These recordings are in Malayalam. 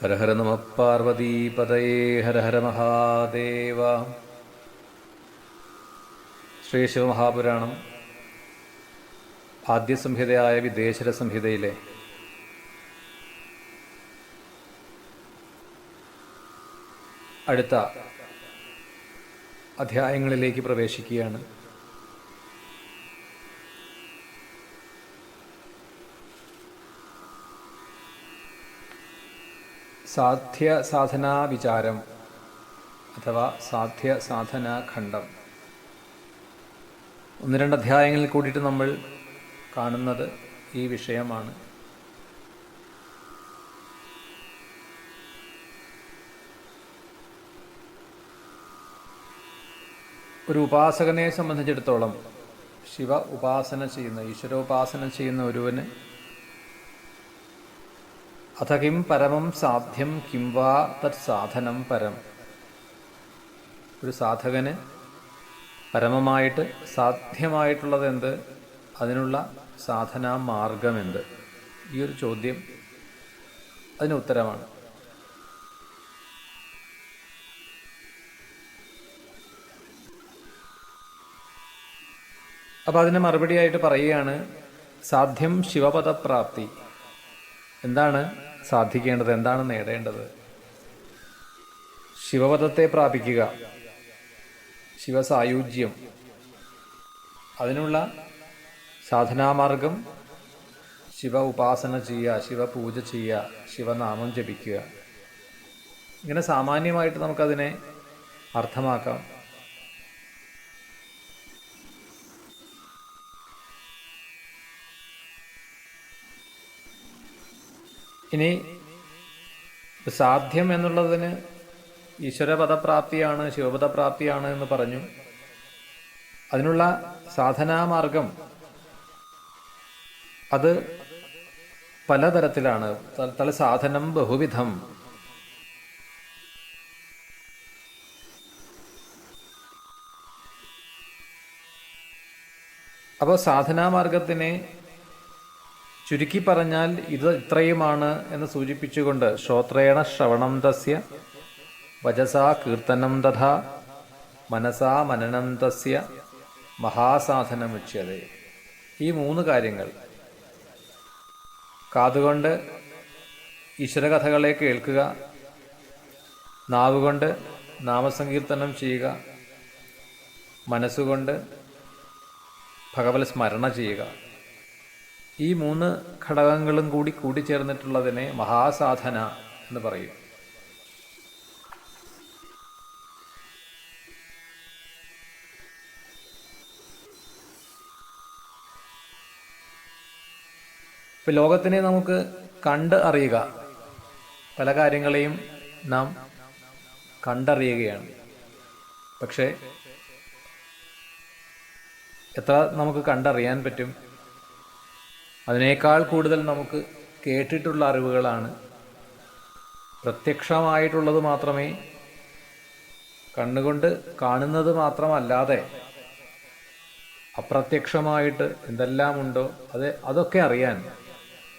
ഹര ഹര നമ പാർവതീപതയേ ഹര ഹര മഹാദേവ. ശ്രീ ശിവമഹാപുരാണം ആദ്യ സംഹിതയായ വിദേശര സംഹിതയിലെ അടുത്ത അധ്യായങ്ങളിലേക്ക് പ്രവേശിക്കുകയാണ്. സാധ്യ സാധനാ വിചാരം അഥവാ സാധ്യ സാധനാ ഖണ്ഡം ഒന്ന് രണ്ട് അധ്യായങ്ങളിൽ കൂടിയിട്ട് നമ്മൾ കാണുന്നത് ഈ വിഷയമാണ്. ഒരു ഉപാസകനെ സംബന്ധിച്ചിടത്തോളം ശിവ ഉപാസന ചെയ്യുന്ന ഈശ്വരോപാസന ചെയ്യുന്ന ഒരുവന് അഥ കിം പരമം സാധ്യം കിം വാ തത് സാധനം പരം. ഒരു സാധകന് പരമമായിട്ട് സാധ്യമായിട്ടുള്ളത് എന്ത് അതിനുള്ള സാധനാ മാർഗമെന്ത്? ഈ ഒരു ചോദ്യം അതിന് ഉത്തരമാണ്. അപ്പോൾ അതിന് മറുപടിയായിട്ട് പറയുകയാണ് സാധ്യം ശിവപദപ്രാപ്തി. എന്താണ് സാധിക്കേണ്ടത്? എന്താണ് നേടേണ്ടത്? ശിവപദത്തെ പ്രാപിക്കുക. ശിവസായുജ്യം. അതിനുള്ള സാധനാമാർഗം ശിവ ഉപാസന ചെയ്യുക ശിവപൂജ ചെയ്യുക ശിവനാമം ജപിക്കുക. ഇങ്ങനെ സാമാന്യമായിട്ട് നമുക്കതിനെ അർത്ഥമാക്കാം. ഇനി സാധ്യം എന്നുള്ളതിന് ഈശ്വരപദപ്രാപ്തിയാണ് ശിവപദപ്രാപ്തിയാണ് എന്ന് പറഞ്ഞു. അതിനുള്ള സാധനാമാർഗം അത് പലതരത്തിലാണ്. തല സാധനം ബഹുവിധം. അപ്പോൾ സാധനാമാർഗത്തിനെ ചുരുക്കി പറഞ്ഞാൽ ഇത് ഇത്രയുമാണ് എന്ന് സൂചിപ്പിച്ചുകൊണ്ട് ശ്രോത്രേണ ശ്രവണം തസ്യ വജസാ കീർത്തനം തഥാ മനസാ മനനം തസ്യ മഹാസാധനം ഉച്ചത് ഈ മൂന്ന് കാര്യങ്ങൾ കാതുകൊണ്ട് ഈശ്വരകഥകളെ കേൾക്കുക നാവുകൊണ്ട് നാമസങ്കീർത്തനം ചെയ്യുക മനസ്സുകൊണ്ട് ഭഗവത് സ്മരണ ചെയ്യുക. ഈ മൂന്ന് ഘടകങ്ങളും കൂടി കൂടിച്ചേർന്നിട്ടുള്ളതിനെ മഹാസാധന എന്ന് പറയും. ഇപ്പം ലോകത്തിനെ നമുക്ക് കണ്ട് അറിയുക. പല കാര്യങ്ങളെയും നാം കണ്ടറിയുകയാണ്. പക്ഷേ എത്ര നമുക്ക് കണ്ടറിയാൻ പറ്റും? അതിനേക്കാൾ കൂടുതൽ നമുക്ക് കേട്ടിട്ടുള്ള അറിവുകളാണ്. പ്രത്യക്ഷമായിട്ടുള്ളത് മാത്രമേ കണ്ണുകൊണ്ട് കാണുന്നത് മാത്രമല്ലാതെ അപ്രത്യക്ഷമായിട്ട് എന്തെല്ലാമുണ്ടോ അത് അതൊക്കെ അറിയാൻ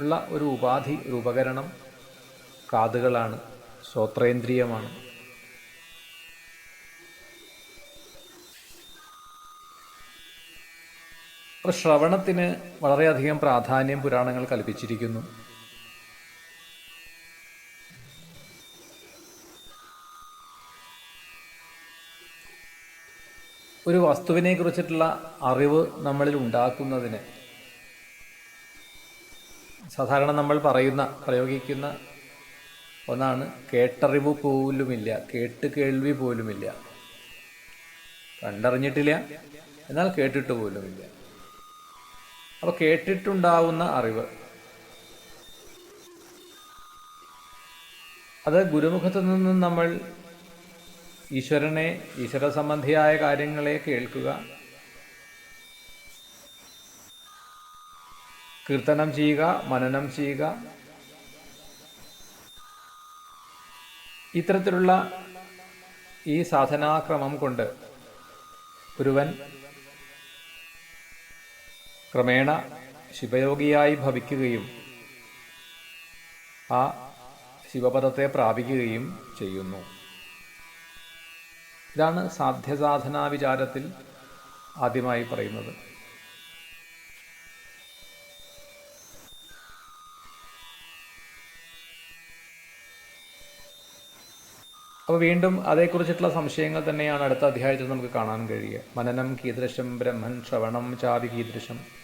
ഉള്ള ഒരു ഉപാധി ഒരു ഉപകരണം കാതുകളാണ് ശ്രോത്രേന്ദ്രിയമാണ്. അപ്പോൾ ശ്രവണത്തിന് വളരെയധികം പ്രാധാന്യം പുരാണങ്ങൾ കൽപ്പിച്ചിരിക്കുന്നു. ഒരു വസ്തുവിനെ കുറിച്ചിട്ടുള്ള അറിവ് നമ്മളിൽ ഉണ്ടാക്കുന്നതിന് സാധാരണ നമ്മൾ പറയുന്ന പ്രയോഗിക്കുന്ന ഒന്നാണ് കേട്ടറിവ് പോലുമില്ല കേട്ട് കേൾവി പോലുമില്ല. കണ്ടറിഞ്ഞിട്ടില്ല എന്നാൽ കേട്ടിട്ട് പോലുമില്ല. അപ്പോൾ കേട്ടിട്ടുണ്ടാവുന്ന അറിവ്. അത് ഗുരുമുഖത്തു നിന്നും നമ്മൾ ഈശ്വരനെ ഈശ്വര സംബന്ധിയായ കാര്യങ്ങളെ കേൾക്കുക. കീർത്തനം ചെയ്യുക മനനം ചെയ്യുക. ഇത്തരത്തിലുള്ള ഈ സാധനാക്രമം കൊണ്ട് ഒരുവൻ ക്രമേണ ശിവയോഗിയായി ഭവിക്കുകയും ആ ശിവപദത്തെ പ്രാപിക്കുകയും ചെയ്യുന്നു. ഇതാണ് സാധ്യസാധനാ വിചാരത്തിൽ ആദ്യമായി പറയുന്നത്. അപ്പോൾ വീണ്ടും അതേക്കുറിച്ചിട്ടുള്ള സംശയങ്ങൾ തന്നെയാണ് അടുത്ത അധ്യായത്തിൽ നമുക്ക് കാണാൻ കഴിയുക. മനനം കീദൃശം ബ്രഹ്മൻ ശ്രവണം ചാവി കീദൃശം.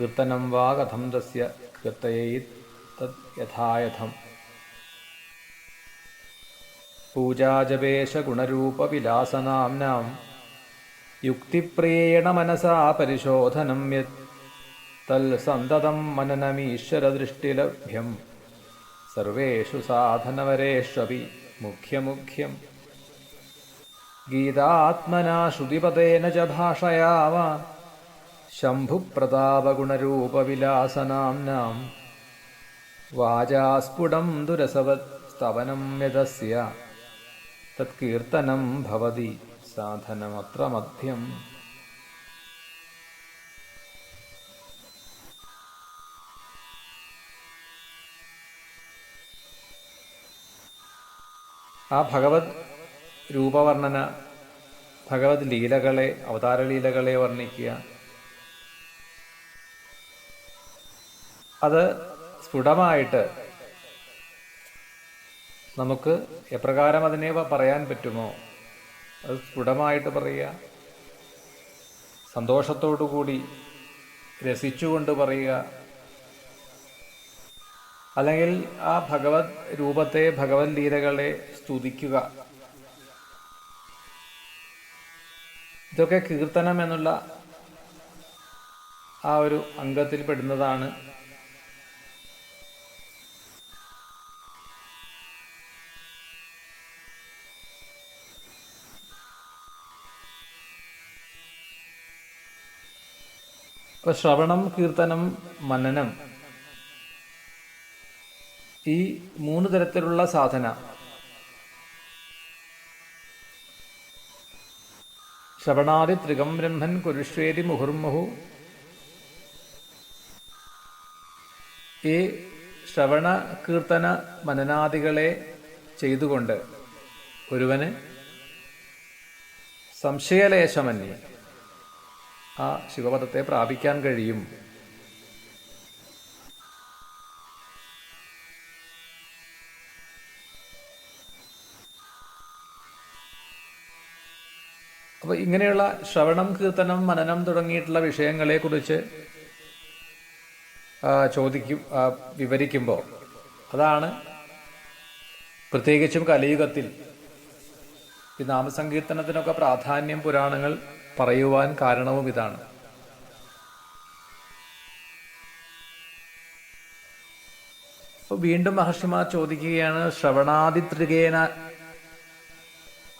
കീർത്തനം വാ കഥം തസ്യ കീർത്തയൈ തത് യഥായഥം. പൂജാജപേശ ഗുണരൂപവിലാസനാംനാം യുക്തിപ്രിയേണ മനസാ പരിശോധനം യത് തൽസന്തതം മനനമീശ്വരദൃഷ്ടിലഭ്യം. സർവേഷു സാധനവരേഷ്വപി മുഖ്യമുഖ്യം. ഗീതാത്മനാ ശ്രുതിപതേന ച ഭാഷയാ വാ ശംഭുപ്രതാപഗുണരൂപവിലാസനാംനാം വാചാസ്ഫുടം ദുരസവത് സ്തവനം യതസ്യ തത്കീർത്തനം ഭവതി സാധനമത്ര മധ്യം ആ ഭഗവത് രൂപവർണന ഭഗവത് ലീലകളെ അവതാരലീലകളെ വർണിക്കുക. അത് സ്ഫുടമായിട്ട് നമുക്ക് എപ്രകാരം അതിനെ പറയാൻ പറ്റുമോ? അത് സ്ഫുടമായിട്ട് പറയുക സന്തോഷത്തോടു കൂടി രസിച്ചുകൊണ്ട് പറയുക അല്ലെങ്കിൽ ആ ഭഗവത് രൂപത്തെ ഭഗവത് ലീലകളെ സ്തുതിക്കുക. ഇതൊക്കെ കീർത്തനം എന്നുള്ള ആ ഒരു അംഗത്തിൽ പെടുന്നതാണ് അപ്പൊ ശ്രവണം കീർത്തനം മനനം ഈ മൂന്ന് തരത്തിലുള്ള സാധന. ശ്രവണാദി ത്രികം ബ്രഹ്മൻ കുരുഷ്വേതി മുഹുർമുഹു. ഈ ശ്രവണ കീർത്തന മനനാദികളെ ചെയ്തുകൊണ്ട് ഒരുവന് സംശയലേശമന്യേ. ആ ശിവപദത്തെ പ്രാപിക്കാൻ കഴിയും. അപ്പോൾ ഇങ്ങനെയുള്ള ശ്രവണം കീർത്തനം മനനം തുടങ്ങിയിട്ടുള്ള വിഷയങ്ങളെക്കുറിച്ച് ചോദിക്കും വിവരിക്കുമ്പോൾ. അതാണ് പ്രത്യേകിച്ചും കലിയുഗത്തിൽ ഈ നാമസങ്കീർത്തനത്തിനൊക്കെ പ്രാധാന്യം പുരാണങ്ങൾ പറയുവാൻ കാരണവും ഇതാണ്. വീണ്ടും മഹർഷിമാർ ചോദിക്കുകയാണ് ശ്രവണാതിത്രികേന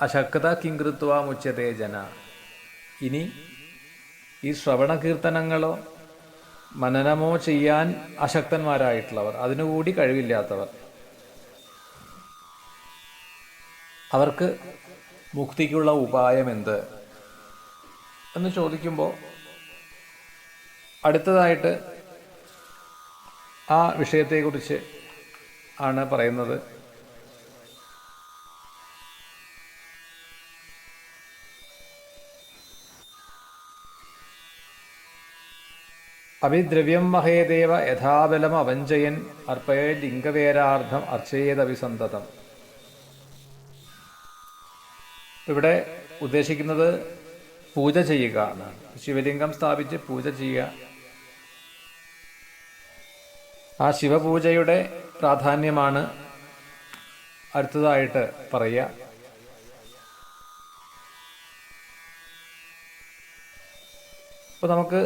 അശക്ത കിങ്കൃത്വ മുച്ചതേ ജന? ഇനി ഈ ശ്രവണ കീർത്തനങ്ങളോ മനനമോ ചെയ്യാൻ അശക്തന്മാരായിട്ടുള്ളവർ അതിനുകൂടി കഴിവില്ലാത്തവർ അവർക്ക് മുക്തിക്കുള്ള ഉപായം എന്ത് എന്ന് ചോദിക്കുമ്പോൾ അടുത്തതായിട്ട് ആ വിഷയത്തെക്കുറിച്ച് ആണ് പറയുന്നത്. അഭിദ്രവ്യം മഹേദേവ യഥാബലം അവഞ്ചയൻ അർപ്പയ ലിംഗവേരാർത്ഥം അർച്ചയേതഭിസന്തതം ഇവിടെ ഉദ്ദേശിക്കുന്നത് പൂജ ചെയ്യുക എന്നാണ് ശിവലിംഗം സ്ഥാപിച്ച് പൂജ ചെയ്യുക. ആ ശിവപൂജയുടെ പ്രാധാന്യമാണ് അടുത്തതായിട്ട് പറയുക. അപ്പോൾ നമുക്ക്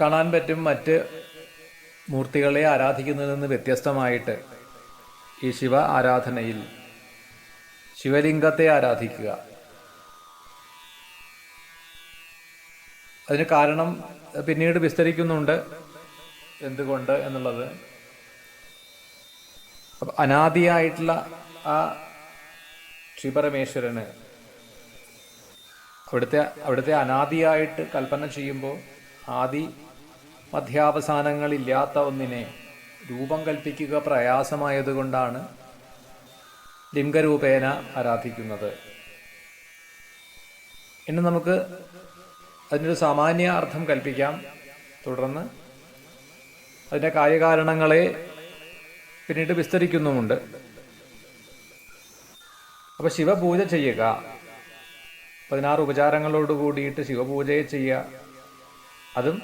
കാണാൻ പറ്റും മറ്റ് മൂർത്തികളെ ആരാധിക്കുന്നതിൽ നിന്ന് വ്യത്യസ്തമായിട്ട് ഈ ശിവ ആരാധനയിൽ ശിവലിംഗത്തെ ആരാധിക്കുക. അതിന് കാരണം പിന്നീട് വിസ്തരിക്കുന്നുണ്ട്. എന്തുകൊണ്ട് എന്നുള്ളത്. അനാദിയായിട്ടുള്ള ആ ശ്രീപരമേശ്വരന് അവിടുത്തെ അവിടുത്തെ അനാദിയായിട്ട് കൽപ്പന ചെയ്യുമ്പോൾ ആദി മധ്യാവസാനങ്ങളില്ലാത്ത ഒന്നിനെ രൂപം കൽപ്പിക്കുക പ്രയാസമായതുകൊണ്ടാണ് ലിംഗരൂപേന ആരാധിക്കുന്നത്. ഇനി നമുക്ക് അതിനൊരു സാമാന്യ അർത്ഥം കൽപ്പിക്കാം. തുടർന്ന് അതിന്റെ കാര്യകാരണങ്ങളെ പിന്നീട് വിസ്തരിക്കുന്നുമുണ്ട്. അപ്പോൾ ശിവപൂജ ചെയ്യുക. പതിനാറ് ഉപചാരങ്ങളോട് കൂടിയിട്ട് ശിവപൂജയെ ചെയ്യുക. അതും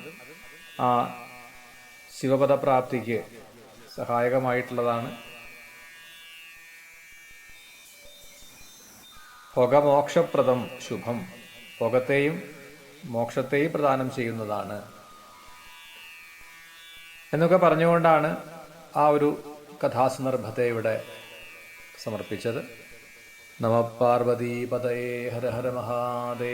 ആ ശിവപദപ്രാപ്തിക്ക് സഹായകമായിട്ടുള്ളതാണ്. ഭോഗമോക്ഷപ്രദം ശുഭം. പുകത്തെയും മോക്ഷത്തെയും പ്രദാനം ചെയ്യുന്നതാണ്. എന്നൊക്കെ പറഞ്ഞുകൊണ്ടാണ് ആ ഒരു കഥാസന്ദർഭത്തെ ഇവിടെ സമർപ്പിച്ചത്. നമ പാർവതീപതയേ ഹര ഹര മഹാദേ